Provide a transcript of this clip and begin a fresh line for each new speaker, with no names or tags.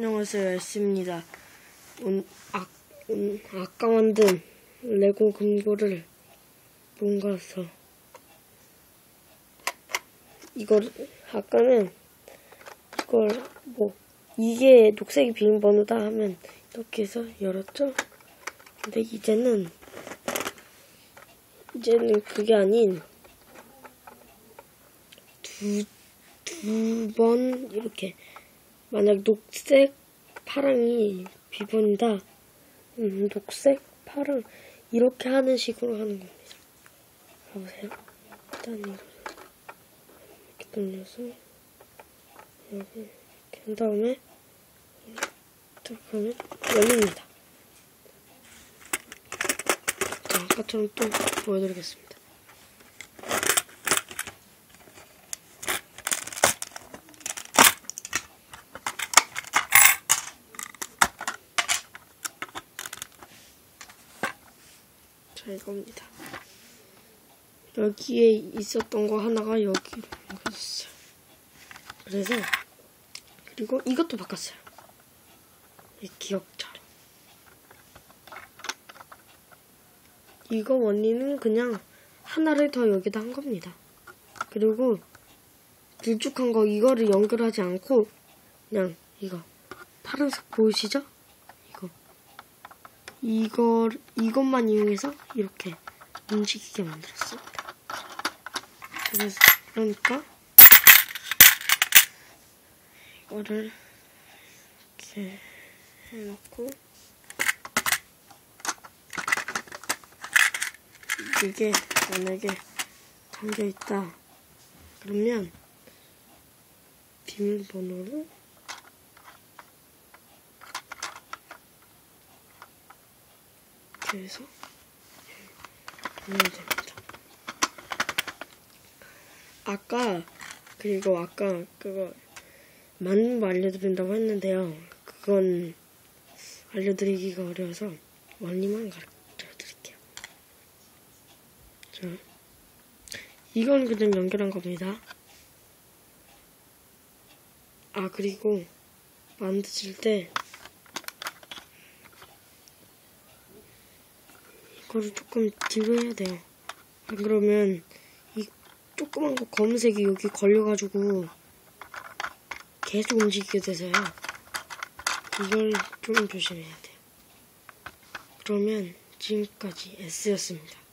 안녕하세요, S입니다. 온, 아, 온, 아까 만든 레고 금고를 뭔가서 이걸 아까는 이걸 뭐 이게 녹색이 비밀번호다 하면 이렇게 해서 열었죠. 근데 이제는 이제는 그게 아닌 두 두 번 이렇게 만약 녹색 파랑이 비번이다. 음, 녹색 파랑 이렇게 하는 식으로 하는 겁니다. 봐보세요. 일단 이렇게 돌려서 여기 이렇게 한 다음에 딱 하면 열립니다. 자, 아까처럼 또 보여드리겠습니다. 자, 이겁니다. 여기에 있었던 거 하나가 여기로 옮겨졌어요. 그래서, 그리고 이것도 바꿨어요. 이 기억자로. 이거 원리는 그냥 하나를 더 여기다 한 겁니다. 그리고 길쭉한 거 이거를 연결하지 않고 그냥 이거 파란색 보이시죠? 이거 이것만 이용해서 이렇게 움직이게 만들었습니다. 그래서 그러니까 이거를 이렇게 해놓고 이게 만약에 담겨 있다 그러면 비밀번호를 이렇게 해서 넣으면 됩니다. 아까 그리고 아까 그거 많은 거 알려드린다고 했는데요. 그건 알려드리기가 어려워서 원리만 가르쳐 드릴게요. 자, 이건 그냥 연결한 겁니다. 아, 그리고 만드실 때 이거를 조금 뒤로 해야 돼요. 안 그러면 이 조그만 거 검은색이 여기 걸려가지고 계속 움직이게 돼서요. 이걸 좀 조심해야 돼요. 그러면 지금까지 S였습니다.